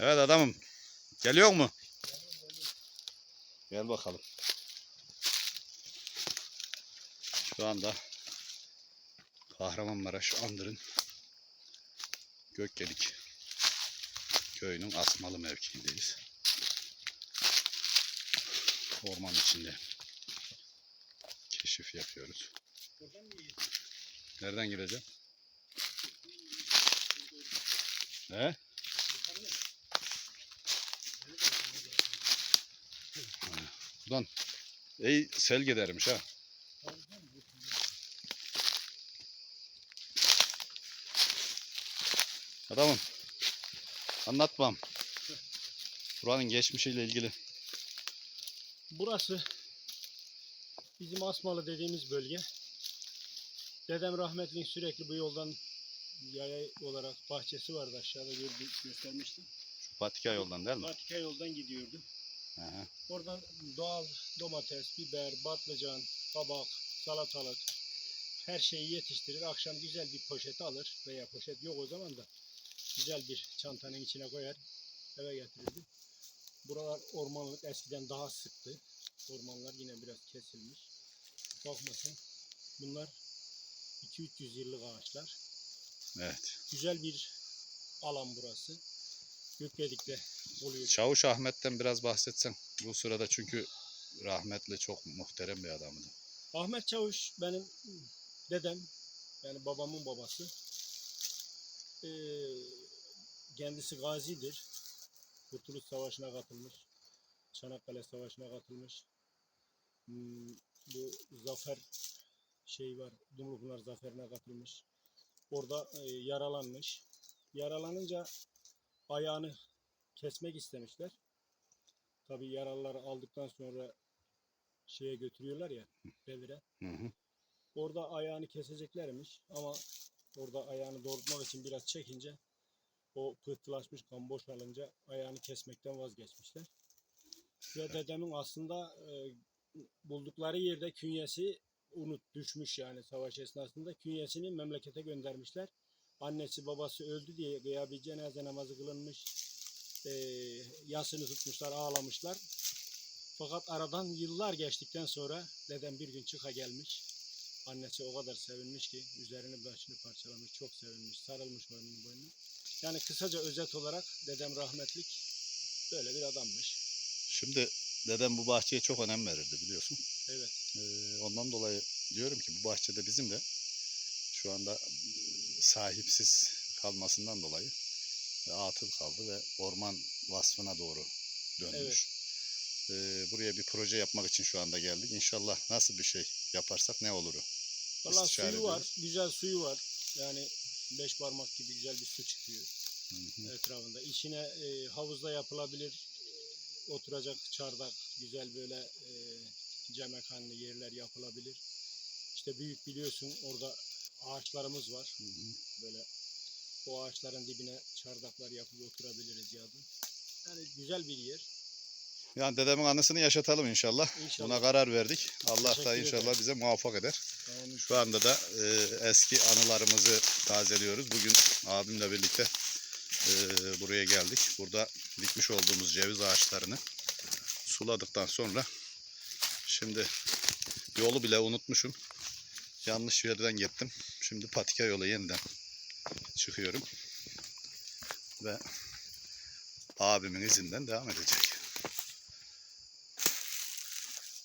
Evet adamım. Geliyor mu? Gel bakalım. Şu anda Kahramanmaraş Andır'ın Gökgedik köyünün asmalı mevkiindeyiz. Orman içinde keşif yapıyoruz. Nereden gireceğim? He? Buradan iyi sel gidermiş ha. Adamım. Anlatmam. Buranın geçmişiyle ilgili. Burası bizim Asmalı dediğimiz bölge. Dedem rahmetli sürekli bu yoldan yaya olarak bahçesi vardı aşağıda gördü, göstermiştim. Şu patika yoldan değil mi? Patika yoldan gidiyordu. Hı. Oradan doğal domates, biber, patlıcan, kabak, salatalık her şeyi yetiştirir. Akşam güzel bir poşet alır veya poşet yok o zaman da güzel bir çantanın içine koyar eve getirirdi. Buralar ormanlık eskiden daha sıktı. Ormanlar yine biraz kesilmiş. Bakmasın bunlar 2-300 yıllık ağaçlar. Evet. Güzel bir alan burası. Gökbedik'te oluyor. Çavuş Ahmet'ten biraz bahsetsen. Bu sırada çünkü rahmetli çok muhterem bir adamdı. Ahmet Çavuş benim dedem, yani babamın babası. Ee, kendisi gazidir. Kurtuluş Savaşı'na katılmış. Çanakkale Savaşı'na katılmış. Hmm, bu zafer şey var, Dumlupınar Zaferi'ne katılmış. Orada e, yaralanmış. Yaralanınca ayağını kesmek istemişler. Tabii yaralıları aldıktan sonra şeye götürüyorlar ya, revire. Hı hı. Orada ayağını keseceklermiş ama orada ayağını doğrultmak için biraz çekince o pıhtılaşmış kan boşalınca ayağını kesmekten vazgeçmişler. Ve dedemin aslında e, buldukları yerde künyesi unut düşmüş yani savaş esnasında künyesini memlekete göndermişler. Annesi babası öldü diye veya bir cenaze namazı kılınmış. E, yasını tutmuşlar ağlamışlar. Fakat aradan yıllar geçtikten sonra dedem bir gün çıka gelmiş. Annesi o kadar sevinmiş ki üzerini başını parçalamış, çok sevinmiş, sarılmış onun boynuna. Yani kısaca özet olarak dedem rahmetlik böyle bir adammış. Şimdi dedem bu bahçeye çok önem verirdi biliyorsun. Evet. Ee, ondan dolayı diyorum ki bu bahçede bizim de şu anda sahipsiz kalmasından dolayı e, atıl kaldı ve orman vasfına doğru dönmüş. Ee, buraya bir proje yapmak için şu anda geldik. İnşallah nasıl bir şey yaparsak ne oluru. Valla suyu var, ediyoruz. güzel suyu var. Yani beş parmak gibi güzel bir su çıkıyor Hı hı. etrafında. İçine e, havuzda yapılabilir, e, oturacak çardak, güzel böyle e, cemekanlı yerler yapılabilir. İşte büyük biliyorsun orada ağaçlarımız var. Hı hı. Böyle o ağaçların dibine çardaklar yapıp oturabiliriz yazın. Yani güzel bir yer. Yani dedemin anısını yaşatalım inşallah. İnşallah. Buna karar verdik. Allah da Teşekkür inşallah ederim. bize muvaffak eder. Yani Şu anda da e, eski anılarımızı tazeliyoruz. Bugün abimle birlikte e, buraya geldik. Burada dikmiş olduğumuz ceviz ağaçlarını suladıktan sonra şimdi yolu bile unutmuşum. Yanlış yerden gittim. Şimdi patika yola yeniden çıkıyorum. Ve abimin izinden devam edecek.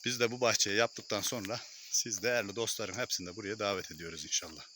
Biz de bu bahçeyi yaptıktan sonra siz değerli dostlarım hepsini de buraya davet ediyoruz inşallah.